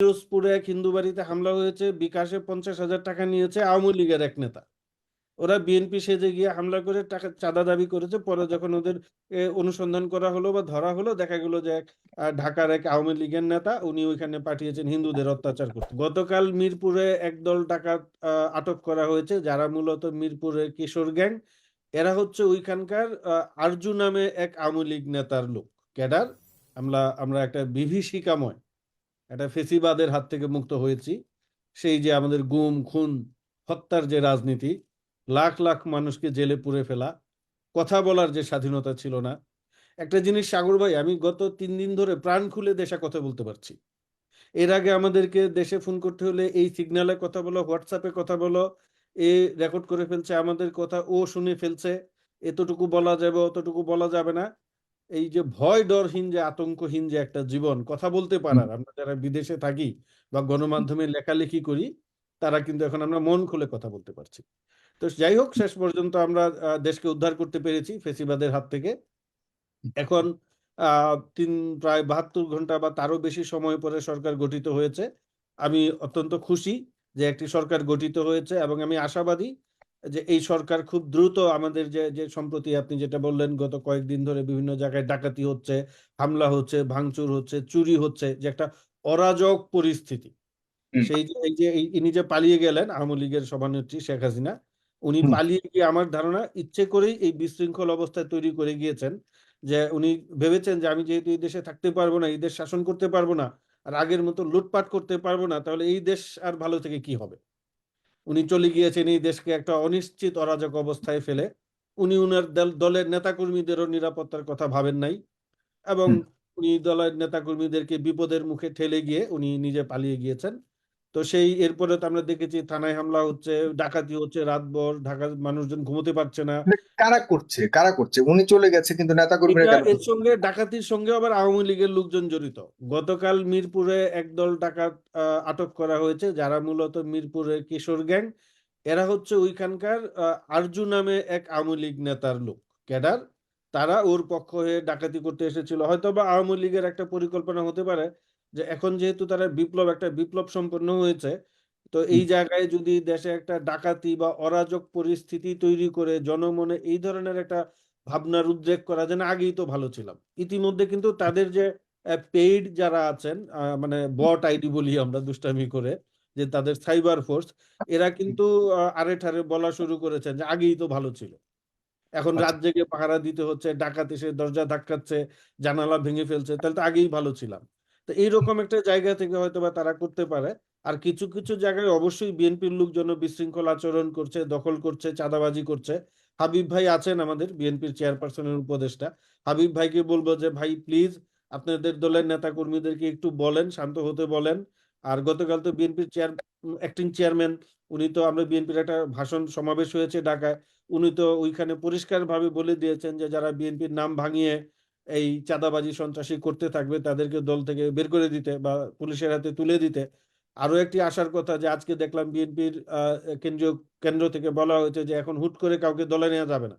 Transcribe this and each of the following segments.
পিরোজপুরে এক হিন্দু বাড়িতে হামলা হয়েছে বিকাশে পঞ্চাশ হাজার টাকা নিয়েছে আওয়ামী লীগের এক নেতা। ওরা বিএনপি সেজে গিয়ে হামলা করে টাকা চাঁদা দাবি করেছে পরে যখন ওদের অনুসন্ধান করা হলো বা ধরা হলো দেখা গেল যে এক ঢাকার এক আওয়ামী লীগের নেতা উনি ওইখানে পাঠিয়েছেন হিন্দুদের অত্যাচার করতে। গতকাল মিরপুরে একদল আহ, আটক করা হয়েছে যারা মূলত মিরপুরের কিশোর গ্যাং। এরা হচ্ছে ওইখানকার আরজু নামে এক আওয়ামী লীগ নেতার লোক। ক্যাডার আমরা আমরা একটা বিভীষিকাময় একটা ফেসিবাদের হাত থেকে মুক্ত হয়েছি। সেই যে আমাদের গুম, খুন, হত্যার যে রাজনীতি, লাখ লাখ মানুষকে জেলে পুরে ফেলা, কথা বলার যে স্বাধীনতা ছিল না। একটা জিনিস, সাগর ভাই, আমি গত তিন দিন ধরে প্রাণ খুলে দেশে কথা বলতে পারছি। এর আগে আমাদেরকে দেশে ফোন করতে হলে এই সিগনালে কথা বলো, হোয়াটসঅ্যাপে কথা বলো, এ রেকর্ড করে ফেলছে আমাদের কথা, ও শুনে ফেলছে, এতটুকু বলা যাবে, অতটুকু বলা যাবে না। এই যে ভয় ডরহীন যে আতঙ্কহীন যে একটা জীবন কথা বলতে পারার। আমরা যারা বিদেশে থাকি বা গণমাধ্যমে লেখালেখি করি তারা কিন্তু এখন আমরা মন খুলে কথা বলতে পারছি। তো যাই হোক শেষ পর্যন্ত আমরা দেশকে উদ্ধার করতে পেরেছি ফেসিবাদের হাত থেকে। এখন তিন প্রায় বাহাত্তর ঘণ্টা বা তারও বেশি সময় পরে সরকার গঠিত হয়েছে। আমি অত্যন্ত খুশি যে একটি সরকার গঠিত হয়েছে এবং আমি আশাবাদী যে এই সরকার খুব দ্রুত আমাদের যে যে সম্প্রতি আপনি যেটা বললেন গত কয়েকদিন ধরে বিভিন্ন জায়গায় ডাকাতি হচ্ছে হামলা হচ্ছে ভাঙচুর হচ্ছে চুরি হচ্ছে যে একটা অরাজক পরিস্থিতি। সেই যে এই যে ইনি যে পালিয়ে গেলেন আওয়ামী লীগের সভানেত্রী শেখ হাসিনা উনি পালিয়ে গিয়ে আমার ধারণা ইচ্ছে করেই এই বিশৃঙ্খল অবস্থায় তৈরি করে গিয়েছেন যে উনি ভেবেছেন যে আমি যেহেতু এই দেশে থাকতে পারব না এই দেশ শাসন করতে পারব না আর আগের মতো লুটপাট করতে পারব না তাহলে এই দেশ আর ভালো থেকে কি হবে? উনি চলে গিয়েছেন এই দেশকে একটা অনিশ্চিত অরাজক অবস্থায় ফেলে। উনি উনার দল- দলের নেতাকর্মীদেরও নিরাপত্তার কথা ভাবেন নাই এবং উনি দলের নেতাকর্মীদেরকে বিপদের মুখে ঠেলে গিয়ে উনি নিজে পালিয়ে গিয়েছেন। তো সেই এরপরে তো আমরা দেখেছি থানায় হামলা হচ্ছে ডাকাতি হচ্ছে রাতভর ঢাকার মানুষজন ঘুমোতে পারছে না। মানে কারা করছে? কারা করছে? উনি চলে গেছে কিন্তু নেতা কর্মীরা এর সঙ্গে ডাকাতির সঙ্গে আবার আওয়ামী লীগের লোকজন জড়িত। গতকাল মিরপুরে একদল ডাকাত আটক করা হয়েছে যারা মূলত মিরপুরের কিশোর গ্যাং। এরা হচ্ছে ওইখানকার আরজু নামে এক আওয়ামী লীগ নেতার লোক ক্যাডার। তারা ওর পক্ষ হয়ে ডাকাতি করতে এসেছিল। হয়তো বা আওয়ামী লীগের একটা পরিকল্পনা হতে পারে যে এখন যেহেতু তারা বিপ্লব একটা বিপ্লব সম্পন্ন হয়েছে তো এই জায়গায় যদি দেশে একটা ডাকাতি বা অরাজক পরিস্থিতি তৈরি করে জনমনে এই ধরনের একটা ভাবনার উদ্রেক করা যেন আগেই তো ভালো ছিলাম। ইতিমধ্যে কিন্তু তাদের যে পেইড যারা আছেন মানে বট আইডি বলি আমরা দুষ্টামি করে যে তাদের সাইবার ফোর্স এরা কিন্তু আহ, আরে ঠারে বলা শুরু করেছেন যে আগেই তো ভালো ছিল। এখন আচ্ছা। রাত জেগে পাহারা দিতে হচ্ছে ডাকাত এসে দরজা ধাক্কাচ্ছে জানালা ভেঙে ফেলছে তাহলে তো আগেই ভালো ছিলাম। তো এইরকম একটা জায়গা থেকে হয়তো বা তারা করতে পারে। আর কিছু কিছু জায়গায় অবশ্যই বিএনপির লোকজন বিশৃঙ্খল আচরণ করছে, দখল করছে, চাঁদাবাজি করছে। হাবিব ভাই আছেন আমাদের বিএনপির চেয়ারপারসনের উপদেষ্টা। হাবিব ভাইকে বলব যে, ভাই প্লিজ আপনাদের দলের নেতা কর্মীদেরকে একটু বলেন, শান্ত হতে বলেন। আর গতকাল তো বিএনপির চেয়ার অ্যাক্টিং চেয়ারম্যান উনি তো, আমরা বিএনপির একটা ভাষণ সমাবেশ হয়েছে ঢাকায়। উনি তো ওইখানে পরিষ্কারভাবে বলে দিয়েছেন যে, যারা বিএনপির নাম ভাঙিয়ে এই চাঁদাবাজি সন্ত্রাসী করতে থাকবে তাদেরকে দল থেকে বের করে দিতে বা পুলিশের হাতে তুলে দিতে। আরও একটি আশার কথা যে আজকে দেখলাম বিএনপির কেন্দ্রীয় কেন্দ্র থেকে বলা হয়েছে যে এখন হুট করে কাউকে দলে নেওয়া যাবে না।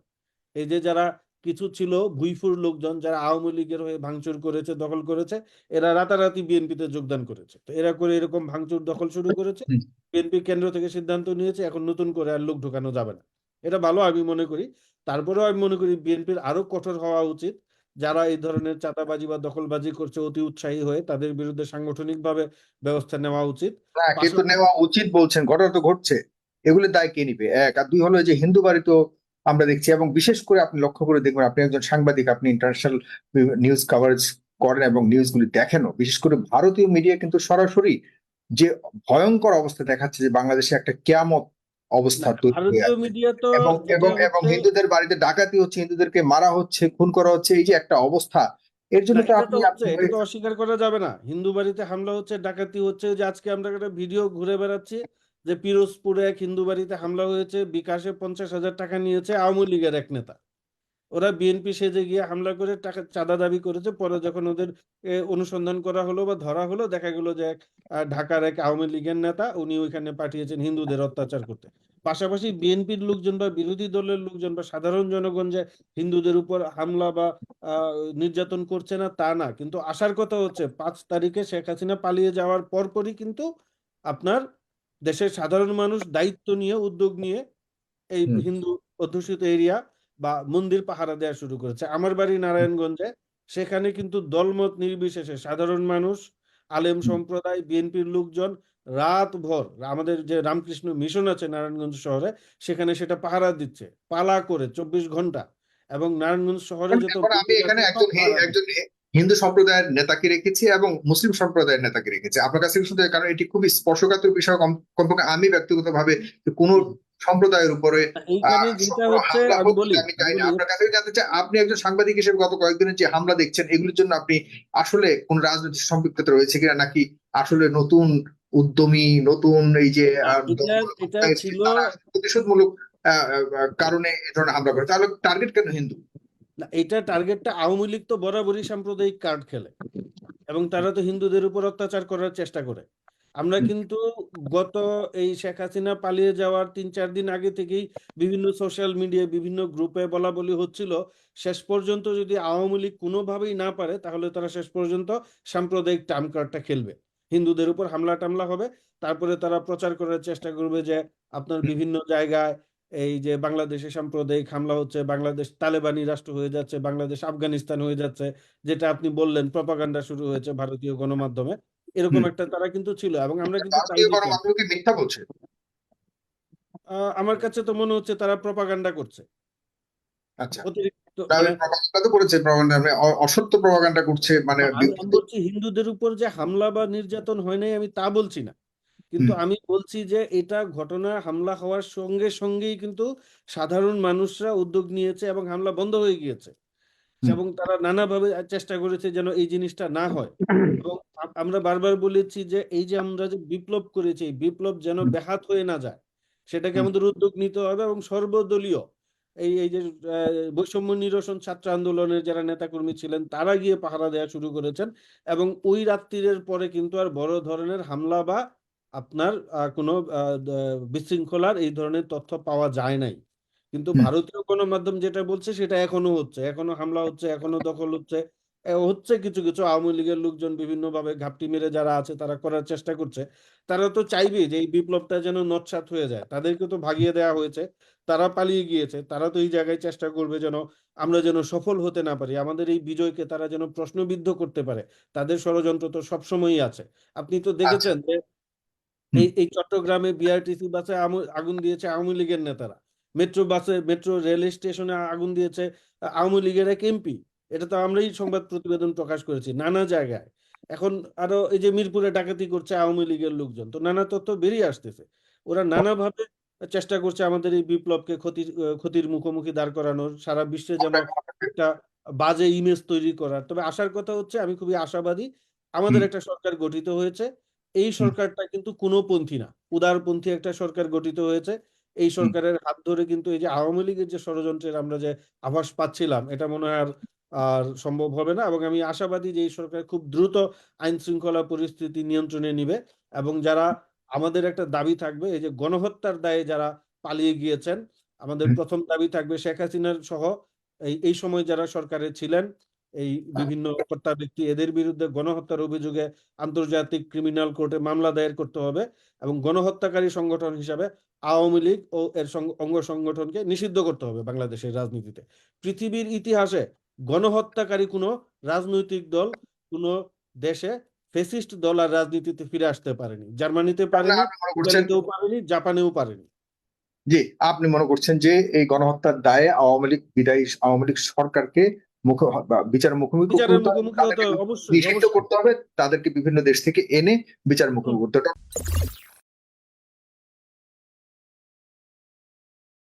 এই যে যারা কিছু ছিল ভুইফুর লোকজন যারা আওয়ামী লীগের হয়ে ভাঙচুর করেছে দখল করেছে এরা রাতারাতি বিএনপিতে যোগদান করেছে। তো এরা করে এরকম ভাঙচুর দখল শুরু করেছে বিএনপি কেন্দ্র থেকে সিদ্ধান্ত নিয়েছে এখন নতুন করে আর লোক ঢোকানো যাবে না। এটা ভালো আমি মনে করি। তারপরেও আমি মনে করি বিএনপির আরও কঠোর হওয়া উচিত। যারা এই ধরনের চাঁদাবাজি বা দখলবাজি করছে অতি উৎসাহী হয়ে তাদের বিরুদ্ধে সাংগঠনিকভাবে ব্যবস্থা নেওয়া উচিত। না কিন্তু নেওয়া উচিত বলছেন ঘটনা তো ঘটছে। এগুলোর দায় কে নিবে? এক আর দুই হলো যে হিন্দু বাড়ি তো আমরা দেখছি এবং বিশেষ করে আপনি লক্ষ্য করে দেখবেন আপনি একজন সাংবাদিক আপনি ইন্টারন্যাশনাল নিউজ কভারেজ করেন এবং নিউজগুলি দেখেনও বিশেষ করে ভারতীয় মিডিয়া কিন্তু সরাসরি যে ভয়ঙ্কর অবস্থা দেখাচ্ছে যে বাংলাদেশে একটা কেয়ামত অবস্থা। মিডিয়া তো এবং এবং হিন্দুদের বাড়িতে ডাকাতি হচ্ছে হিন্দুদেরকে মারা হচ্ছে খুন করা হচ্ছে এই যে একটা অবস্থা। এর জন্য তো আপনি এটা তো অস্বীকার করা যাবে না। হিন্দু বাড়িতে হামলা হচ্ছে ডাকাতি হচ্ছে যে আজকে আমরা একটা ভিডিও ঘুরে বেড়াচ্ছি যে পিরোজপুরে এক হিন্দু বাড়িতে হামলা হয়েছে বিকাশে পঞ্চাশ হাজার টাকা নিয়েছে আওয়ামী লীগের এক নেতা। ওরা বিএনপি সেজে গিয়ে হামলা করে টাকা চাঁদা দাবি করেছে। পরে যখন ওদের অনুসন্ধান করা হলো বা ধরা হলো দেখা গেল যে এক ঢাকার এক আওয়ামী লীগের নেতা উনি ওইখানে পাঠিয়েছেন হিন্দুদের অত্যাচার করতে। পাশাপাশি বিএনপির লোকজন বা বিরোধী দলের লোকজন বা সাধারণ জনগণ যে হিন্দুদের উপর হামলা বা নির্যাতন করছে না তা না। কিন্তু আসার কথা হচ্ছে পাঁচ তারিখে শেখ হাসিনা পালিয়ে যাওয়ার পরপরই কিন্তু আপনার দেশের সাধারণ মানুষ দায়িত্ব নিয়ে উদ্যোগ নিয়ে এই হিন্দু অধ্যুষিত এরিয়া বা মন্দির পাহারা দেওয়া শুরু করেছে। আমার বাড়ি নারায়ণগঞ্জে সেখানে কিন্তু দলমত নির্বিশেষে সাধারণ মানুষ আলেম সম্প্রদায় বিএনপির লোকজন রাত ভর আমাদের যে রামকৃষ্ণ মিশন আছে নারায়ণগঞ্জ শহরে সেখানে সেটা পাহারা দিচ্ছে পালা করে চব্বিশ ঘণ্টা। এবং নারায়ণগঞ্জ শহরে যত আমি এখানে একজন একজন হিন্দু সম্প্রদায়ের নেতাকে রেখেছি এবং মুসলিম সম্প্রদায়ের নেতাকে রেখেছি। আপনার কাছে শুনতে কারণ এটি খুবই স্পর্শকাতর বিষয় কম- কমপক্ষে আমি ব্যক্তিগতভাবে কোন সম্প্রদায়ের উপরে আপনার কাছে জানতে চাই আপনি একজন সাংবাদিক হিসেবে গত কয়েকদিনের যে হামলা দেখছেন এগুলোর জন্য আপনি আসলে কোন রাজনৈতিক সম্পৃক্ততা রয়েছে কিনা নাকি আসলে নতুন উদ্যমী নতুন এই যে প্রতিশোধমূলক কারণে এ ধরনের হামলা করে তাহলে টার্গেট কেন হিন্দু? এটা টার্গেটটা আওয়ামী লীগ তো বরাবরই সাম্প্রদায়িক কার্ড খেলে। এবং তারা তো হিন্দুদের উপর অত্যাচার করার চেষ্টা করে। আমরা কিন্তু গত এই শেখ হাসিনা পালিয়ে যাওয়ার তিন চার দিন আগে থেকেই বিভিন্ন সোশ্যাল মিডিয়ায় বিভিন্ন গ্রুপে বলা বলি হচ্ছিল শেষ পর্যন্ত যদি আওয়ামী লীগ কোনোভাবেই না পারে তাহলে তারা শেষ পর্যন্ত সাম্প্রদায়িক টার্ম কার্ডটা খেলবে। হিন্দুদের উপর হামলা টামলা হবে তারপরে তারা প্রচার করার চেষ্টা করবে যে আপনার বিভিন্ন জায়গায় এই যে বাংলাদেশে সাম্প্রদায়িক হামলা হচ্ছে বাংলাদেশ তালেবানি রাষ্ট্র হয়ে যাচ্ছে বাংলাদেশ আফগানিস্তান হয়ে যাচ্ছে যেটা আপনি বললেন প্রপাগান্ডা শুরু হয়েছে ভারতীয় গণমাধ্যমে এরকম একটা তারা কিন্তু ছিল এবং আমরা কিন্তু মিথ্যা বলছে? আমার কাছে তো মনে হচ্ছে তারা প্রপাগান্ডা করছে। আচ্ছা। মানে মানে অসত্য করছে মানে হিন্দুদের উপর যে হামলা বা নির্যাতন হয় নাই আমি তা বলছি না। কিন্তু আমি বলছি যে এটা ঘটনা হামলা হওয়ার সঙ্গে সঙ্গেই কিন্তু সাধারণ মানুষরা উদ্যোগ নিয়েছে এবং হামলা বন্ধ হয়ে গিয়েছে। এবং তারা নানাভাবে চেষ্টা করেছে যেন এই জিনিসটা না হয়। এবং আমরা বারবার বলেছি যে এই যে আমরা যে বিপ্লব করেছি এই বিপ্লব যেন ব্যাহাত হয়ে না যায় সেটাকে আমাদের উদ্যোগ নিতে হবে এবং সর্বদলীয় এই এই যে বৈষম্য নিরসন ছাত্র আন্দোলনের যারা নেতাকর্মী ছিলেন তারা গিয়ে পাহারা দেওয়া শুরু করেছেন। এবং ওই রাত্রির পরে কিন্তু আর বড় ধরনের হামলা বা আপনার কোনো বিশৃঙ্খলার এই ধরনের তথ্য পাওয়া যায় নাই। কিন্তু। ভারতীয় গণমাধ্যম যেটা বলছে সেটা এখনও হচ্ছে। এখনও হামলা হচ্ছে এখনও দখল হচ্ছে। হচ্ছে কিছু কিছু আওয়ামী লীগের লোকজন বিভিন্নভাবে ঘাপটি মেরে যারা আছে তারা করার চেষ্টা করছে। তারা তো চাইবে যে এই বিপ্লবটা যেন নৎসাৎ হয়ে যায়। তাদেরকে তো ভাগিয়ে দেওয়া হয়েছে। তারা পালিয়ে গিয়েছে। তারা তো এই জায়গায় চেষ্টা করবে যেন আমরা যেন সফল হতে না পারি। আমাদের এই বিজয়কে তারা যেন প্রশ্নবিদ্ধ করতে পারে। তাদের ষড়যন্ত্র তো সবসময়ই আছে। আপনি তো দেখেছেন যে এই এই চট্টগ্রামে বিআরটিসি বাসে আগুন দিয়েছে আওয়ামী লীগের নেতারা। মেট্রো বাসে মেট্রো রেল স্টেশনে আগুন দিয়েছে আওয়ামী লীগের এক এমপি এটা তো আমরাই সংবাদ প্রতিবেদন প্রকাশ করেছি নানা জায়গায়। এখন আরও এই যে মিরপুরে ডাকাতি করছে আওয়ামী লীগের লোকজন তো নানা তথ্য বেরিয়ে আসতেছে। ওরা নানাভাবে চেষ্টা করছে আমাদের এই বিপ্লবকে ক্ষতির ক্ষতির মুখোমুখি দাঁড় করানোর সারা বিশ্বে যেন একটা বাজে ইমেজ তৈরি করার। তবে আসার কথা হচ্ছে আমি খুবই আশাবাদী আমাদের একটা সরকার গঠিত হয়েছে। এই সরকারটা কিন্তু কোনপন্থী না। উদারপন্থী একটা সরকার গঠিত হয়েছে। এই সরকারের হাত ধরে কিন্তু এই যে আওয়ামী লীগের যে ষড়যন্ত্রের আমরা যে আভাস পাচ্ছিলাম এটা মনে হয় আর আর সম্ভব হবে না। এবং আমি আশাবাদী যে এই সরকার খুব দ্রুত আইন শৃঙ্খলা পরিস্থিতি নিয়ন্ত্রণে নিবে এবং যারা আমাদের একটা দাবি থাকবে এই যে গণহত্যার দায়ে যারা পালিয়ে গিয়েছেন আমাদের প্রথম দাবি থাকবে শেখ হাসিনার সহ এই এই সময় যারা সরকারে ছিলেন এই বিভিন্ন হত্যা ব্যক্তি এদের বিরুদ্ধে গণহত্যার অভিযোগে আন্তর্জাতিক ক্রিমিনাল কোর্টে মামলা দায়ের করতে হবে এবং গণহত্যাকারী সংগঠন হিসাবে আওয়ামী লীগ ও এর অঙ্গ সংগঠনকে নিষিদ্ধ করতে হবে বাংলাদেশের রাজনীতিতে। পৃথিবীর ইতিহাসে গণহত্যাকারী কোনো রাজনৈতিক দল কোনো দেশে ফেসিস্ট দল আর রাজনীতিতে ফিরে আসতে পারেনি। জার্মানিতে পারেনি পারেনি জাপানেও পারেনি। জি আপনি মনে করছেন যে এই গণহত্যার দায়ে আওয়ামী লীগ বিদায়ী আওয়ামী লীগ সরকারকে মুখ বা বিচার মুখোমুখি নিষিদ্ধ করতে হবে তাদেরকে বিভিন্ন দেশ থেকে এনে বিচার মুখোমুখি করতে হবে।